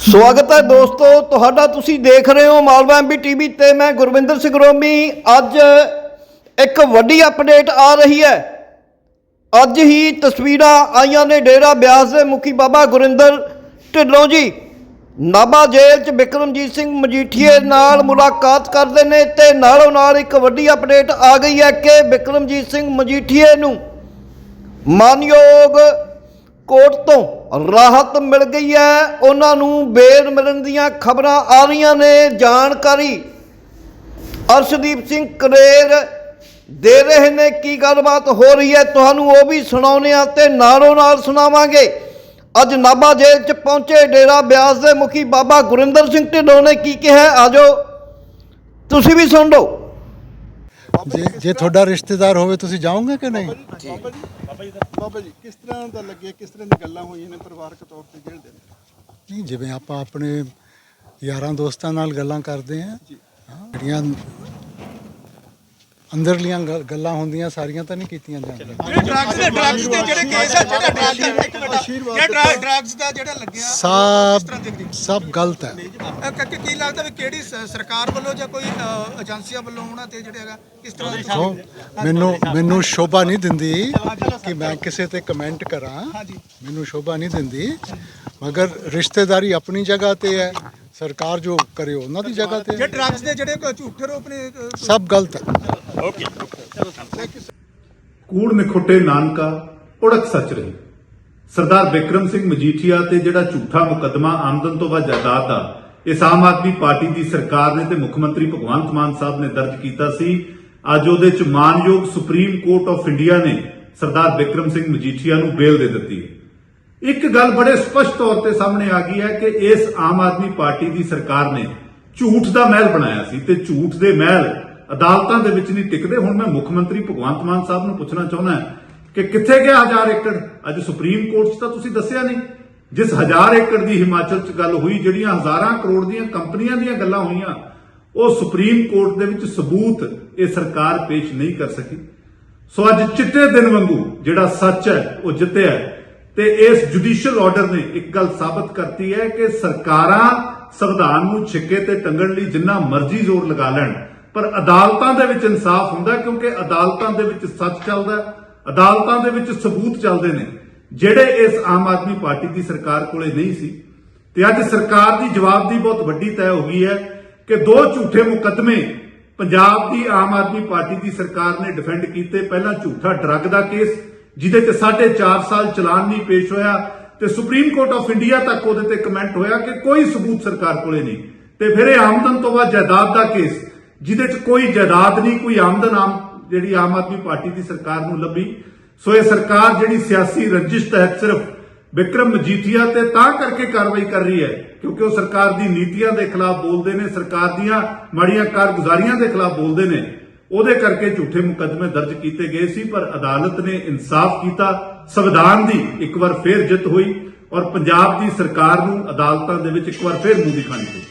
ਸਵਾਗਤ ਹੈ ਦੋਸਤੋ, ਤੁਹਾਡਾ ਤੁਸੀਂ ਦੇਖ ਰਹੇ ਹੋ ਮਾਲਵਾ ਐਮਬੀ ਟੀਵੀ ਤੇ ਮੈਂ ਗੁਰਵਿੰਦਰ ਸਿੰਘ ਰੋਮੀ। ਅੱਜ ਇੱਕ ਵੱਡੀ ਅਪਡੇਟ ਆ ਰਹੀ ਹੈ। ਅੱਜ ਹੀ ਤਸਵੀਰਾਂ ਆਈਆਂ ਨੇ ਡੇਰਾ ਬਿਆਸ ਦੇ ਮੁਖੀ ਬਾਬਾ ਗੁਰਿੰਦਰ ਢਿੱਲੋਂ ਜੀ। ਨਾਭਾ ਜੇਲ੍ਹ 'ਚ ਬਿਕਰਮਜੀਤ ਸਿੰਘ ਮਜੀਠੀਏ ਨਾਲ ਮੁਲਾਕਾਤ ਕਰਦੇ ਨੇ ਤੇ ਨਾਲੋਂ ਨਾਲ ਇੱਕ ਵੱਡੀ ਅਪਡੇਟ ਆ ਗਈ ਹੈ ਕਿ ਬਿਕਰਮਜੀਤ ਸਿੰਘ ਮਜੀਠੀਏ ਨੂੰ ਮਾਨਯੋਗ ਕੋਰਟ ਰਾਹਤ ਮਿਲ ਗਈ ਹੈ। ਉਹਨਾਂ ਨੂੰ ਬੇਰ ਮਿਲਣ ਦੀਆਂ ਖਬਰਾਂ ਆ ਰਹੀਆਂ ਨੇ, ਜਾਣਕਾਰੀ। ਅਰਸ਼ਦੀਪ ਸਿੰਘ ਕਰੇਰ ਦੇ ਰਹੇ ਨੇ, ਕੀ ਗੱਲਬਾਤ ਹੋ ਰਹੀ ਹੈ? ਤੁਹਾਨੂੰ ਉਹ ਵੀ ਸੁਣਾਉਣੇ ਆ ਤੇ ਨਾਲੋਂ ਨਾਲ ਸੁਣਾਵਾਂਗੇ। ਅੱਜ ਨਾਭਾ ਜੇਲ੍ਹ 'ਚ ਪਹੁੰਚੇ ਡੇਰਾ ਬਿਆਸ ਦੇ ਮੁਖੀ ਬਾਬਾ ਗੁਰਿੰਦਰ ਸਿੰਘ ਢਿੱਲੋਂ ਨੇ ਕੀ ਕਿਹਾ? ਆਜੋ ਤੁਸੀਂ ਵੀ ਸੁਣ ਲਓ। ਜੇ ਜੇ ਤੁਹਾਡਾ ਰਿਸ਼ਤੇਦਾਰ ਹੋਵੇ ਤੁਸੀਂ ਜਾਓਗੇ ਕਿ ਨਹੀਂ? ਬਾਬਾ ਜੀ ਕਿਸ ਤਰ੍ਹਾਂ ਦਾ ਲੱਗਿਆ ਕਿਸ ਤਰ੍ਹਾਂ ਦੀ ਗੱਲਾਂ ਹੋਈਆਂ ਨੇ ਪਰਿਵਾਰਕ ਤੌਰ ਤੇ ਜੇਲ੍ਹ ਦੇ ਅੰਦਰ ਨਹੀਂ ਜਿਵੇਂ ਆਪਾਂ ਆਪਣੇ ਯਾਰਾਂ ਦੋਸਤਾਂ ਨਾਲ ਗੱਲਾਂ ਕਰਦੇ ਜਿਹੜੀਆਂ ਅੰਦਰਲੀਆਂ ਗੱਲ- ਗੱਲਾਂ ਹੁੰਦੀਆਂ ਸਾਰੀਆਂ ਤਾਂ ਨਹੀਂ ਕੀਤੀਆਂ ਜਾਂਦੀਆਂ। ਡਰੱਗਸ ਦੇ ਡਰੱਗਸ ਦੇ ਜਿਹੜੇ ਕੇਸ ਆ ਜਿਹੜਾ ਡਰੱਗਸ ਇੱਕ ਮਿੰਟ ਜਿਹੜਾ ਡਰੱਗਸ ਦਾ ਜਿਹੜਾ ਲੱਗਿਆ। ਸਭ ਸਭ ਗਲਤ ਹੈ। ਅਹ ਕ- ਕੀ ਲੱਗਦਾ ਵੀ ਕਿਹੜੀ ਸ- ਸਰਕਾਰ ਵੱਲੋਂ ਜਾਂ ਕੋਈ ਅਹ, ਏਜੰਸੀਆਂ ਵੱਲੋਂ ਉਹਨਾਂ ਤੇ ਜਿਹੜੇ ਹੈਗਾ ਕਿਸ ਤਰ੍ਹਾਂ ਦੀ ਸੋ ਮੈਨੂੰ ਮੈਨੂੰ ਸ਼ੋਭਾ ਨਹੀਂ ਦਿੰਦੀ ਕਿ ਮੈਂ ਕਿਸੇ ਤੇ ਕਮੈਂਟ ਕਰਾਂ। ਹਾਂਜੀ। ਮੈਨੂੰ ਸ਼ੋਭਾ ਨਹੀਂ ਦਿੰਦੀ ਮਗਰ ਰਿਸ਼ਤੇਦਾਰੀ ਆਪਣੀ ਜਗ੍ਹਾ ਤੇ ਹੈ ਸਰਕਾਰ ਜੋ ਕਰੇ ਉਹਨਾਂ ਦੀ ਜਗ੍ਹਾ ਤੇ ਜੇ ਹੈ। ਡਰੱਗਸ ਦੇ ਜਿਹੜੇ ਕੋਈ ਝੂਠੇ ਰੂਪ ਨੇ ਅਹ, ਸਭ ਗਲਤ ਹੈ। ਕੂੜ ਨਿਖੁੱਟੇ ਨਾਨਕਾ ਉੜਕ ਸੱਚ ਰਹੀ। ਸਰਦਾਰ ਬਿਕਰਮ ਸਿੰਘ ਮਜੀਠੀਆ ਤੇ ਜਿਹੜਾ ਝੂਠਾ ਮੁਕੱਦਮਾ ਆਮਦਨ ਤੋਂ ਵੱਧ ਜਾਇਦਾਦ ਦਾ ਇਸ ਆਮ ਆਦਮੀ ਪਾਰਟੀ ਦੀ ਸਰਕਾਰ ਨੇ ਤੇ ਮੁੱਖ ਮੰਤਰੀ ਭਗਵੰਤ ਮਾਨ ਸਾਹਿਬ ਨੇ ਦਰਜ ਕੀਤਾ ਸੀ, ਅੱਜ ਉਹਦੇ ਚ ਮਾਨਯੋਗ ਸੁਪਰੀਮ ਕੋਰਟ ਆਫ ਇੰਡੀਆ ਨੇ ਸਰਦਾਰ ਬਿਕਰਮ ਸਿੰਘ ਮਜੀਠੀਆ ਨੂੰ ਬੇਲ ਦੇ ਦਿੱਤੀ ਇੱਕ ਗੱਲ ਬੜੇ ਸਪਸ਼ਟ ਤੌਰ ਤੇ ਸਾਹਮਣੇ ਆ ਗਈ ਹੈ ਕਿ ਇਸ ਆਮ ਆਦਮੀ ਪਾਰਟੀ ਦੀ ਸਰਕਾਰ ਨੇ ਝੂਠ ਦਾ ਮਹਿਲ ਬਣਾਇਆ ਸੀ ਤੇ ਝੂਠ ਦੇ ਮਹਿਲ ਅਦਾਲਤਾਂ ਦੇ ਵਿੱਚ ਨਹੀਂ ਟਿਕਦੇ। ਹੁਣ ਮੈਂ ਮੁੱਖ ਮੰਤਰੀ ਭਗਵੰਤ ਮਾਨ ਸਾਹਿਬ ਨੂੰ ਪੁੱਛਣਾ ਚਾਹੁੰਦਾ ਕਿ ਕਿੱਥੇ ਗਿਆ ਹਜ਼ਾਰ ਏਕੜ? ਅੱਜ ਸੁਪਰੀਮ ਕੋਰਟ 'ਚ ਤਾਂ ਤੁਸੀਂ ਦੱਸਿਆ ਨਹੀਂ। ਜਿਸ ਹਜ਼ਾਰ ਏਕੜ ਦੀ ਹਿਮਾਚਲ 'ਚ ਗੱਲ ਹੋਈ, ਜਿਹੜੀਆਂ ਹਜ਼ਾਰਾਂ ਕਰੋੜ ਦੀਆਂ ਕੰਪਨੀਆਂ ਦੀਆਂ ਗੱਲਾਂ ਹੋਈਆਂ, ਉਹ ਸੁਪਰੀਮ ਕੋਰਟ ਦੇ ਵਿੱਚ ਸਬੂਤ ਇਹ ਸਰਕਾਰ ਪੇਸ਼ ਨਹੀਂ ਕਰ ਸਕੀ। ਸੋ ਅੱਜ ਚਿੱਟੇ ਦਿਨ ਵਾਂਗੂ ਜਿਹੜਾ ਸੱਚ ਹੈ, ਉਹ ਜਿੱਤਿਆ ਤੇ ਇਸ ਜੁਡੀਸ਼ੀਅਲ ਆਰਡਰ ਨੇ ਇੱਕ ਗੱਲ ਸਾਬਤ ਕਰਤੀ ਹੈ ਕਿ ਸਰਕਾਰਾਂ ਸੰਵਿਧਾਨ ਨੂੰ ਛਿੱਕੇ ਤੇ ਟੰਗਣ ਲਈ ਜਿੰਨਾ ਮਰਜ਼ੀ ਜ਼ੋਰ ਲਗਾ ਲੈਣ ਪਰ ਅਦਾਲਤਾਂ ਦੇ ਵਿੱਚ ਇਨਸਾਫ ਹੁੰਦਾ ਕਿਉਂਕਿ ਅਦਾਲਤਾਂ ਦੇ ਵਿੱਚ ਸੱਚ ਚੱਲਦਾ ਅਦਾਲਤਾਂ ਦੇ ਵਿੱਚ ਸਬੂਤ ਚੱਲਦੇ ਨੇ, ਜਿਹੜੇ ਇਸ ਆਮ ਆਦਮੀ ਪਾਰਟੀ ਦੀ ਸਰਕਾਰ ਕੋਲੇ ਨਹੀਂ ਸੀ। ਤੇ ਅੱਜ ਸਰਕਾਰ ਦੀ ਜਵਾਬ ਦੀ ਬਹੁਤ ਵੱਡੀ ਤੈਅ ਹੋ ਗਈ ਹੈ ਕਿ ਦੋ ਝੂਠੇ ਮੁਕੱਦਮੇ ਪੰਜਾਬ ਦੀ ਆਮ ਆਦਮੀ ਪਾਰਟੀ ਦੀ ਸਰਕਾਰ ਨੇ ਡਿਫੈਂਡ ਕੀਤੇ। ਪਹਿਲਾਂ ਝੂਠਾ ਡਰੱਗ ਦਾ ਕੇਸ ਜਿਹਦੇ ਚ 4.5 ਸਾਲ ਚਲਾਨ ਨਹੀਂ ਪੇਸ਼ ਹੋਇਆ ਤੇ ਸੁਪਰੀਮ ਕੋਰਟ ਆਫ ਇੰਡੀਆ ਤੱਕ ਉਹਦੇ ਤੇ ਕਮੈਂਟ ਹੋਇਆ ਕਿ ਕੋਈ ਸਬੂਤ ਸਰਕਾਰ ਕੋਲੇ ਨਹੀਂ। ਤੇ ਫਿਰ ਇਹ ਆਮਦਨ ਤੋਂ ਬਾਅਦ ਜਾਇਦਾਦ ਦਾ ਕੇਸ ਜਿਹਦੇ ਚ ਕੋਈ ਜਾਇਦਾਦ ਨਹੀਂ, ਕੋਈ ਆਮਦਨ ਆਮ ਜਿਹੜੀ ਆਮ ਆਦਮੀ ਪਾਰਟੀ ਦੀ ਸਰਕਾਰ ਨੂੰ ਲੱਭੀ। ਸੋ ਇਹ ਸਰਕਾਰ ਜਿਹੜੀ ਸਿਆਸੀ ਰੰਜਿਸ਼ ਤਹਿਤ ਸਿਰਫ ਵਿਕਰਮ ਮਜੀਠੀਆ ਤੇ ਤਾਂ ਕਰਕੇ ਕਾਰਵਾਈ ਕਰ ਰਹੀ ਹੈ, ਕਿਉਂਕਿ ਉਹ ਸਰਕਾਰ ਦੀ ਨੀਤੀਆਂ ਦੇ ਖਿਲਾਫ ਬੋਲਦੇ ਨੇ, ਸਰਕਾਰ ਦੀਆਂ ਮਾੜੀਆਂ ਕਾਰਗੁਜ਼ਾਰੀਆਂ ਦੇ ਖਿਲਾਫ ਬੋਲਦੇ ਨੇ। ਉਹਦੇ ਕਰਕੇ ਝੂਠੇ ਮੁਕੱਦਮੇ ਦਰਜ ਕੀਤੇ ਗਏ ਸੀ, ਪਰ ਅਦਾਲਤ ਨੇ ਇਨਸਾਫ ਕੀਤਾ, ਸੰਵਿਧਾਨ ਦੀ ਇੱਕ ਵਾਰ ਫੇਰ ਜਿੱਤ ਹੋਈ ਔਰ ਪੰਜਾਬ ਦੀ ਸਰਕਾਰ ਨੂੰ ਅਦਾਲਤਾਂ ਦੇ ਵਿੱਚ ਇੱਕ ਵਾਰ ਫੇਰ ਮੂੰਹ ਦਿਖਾਣੀ ਪਈ।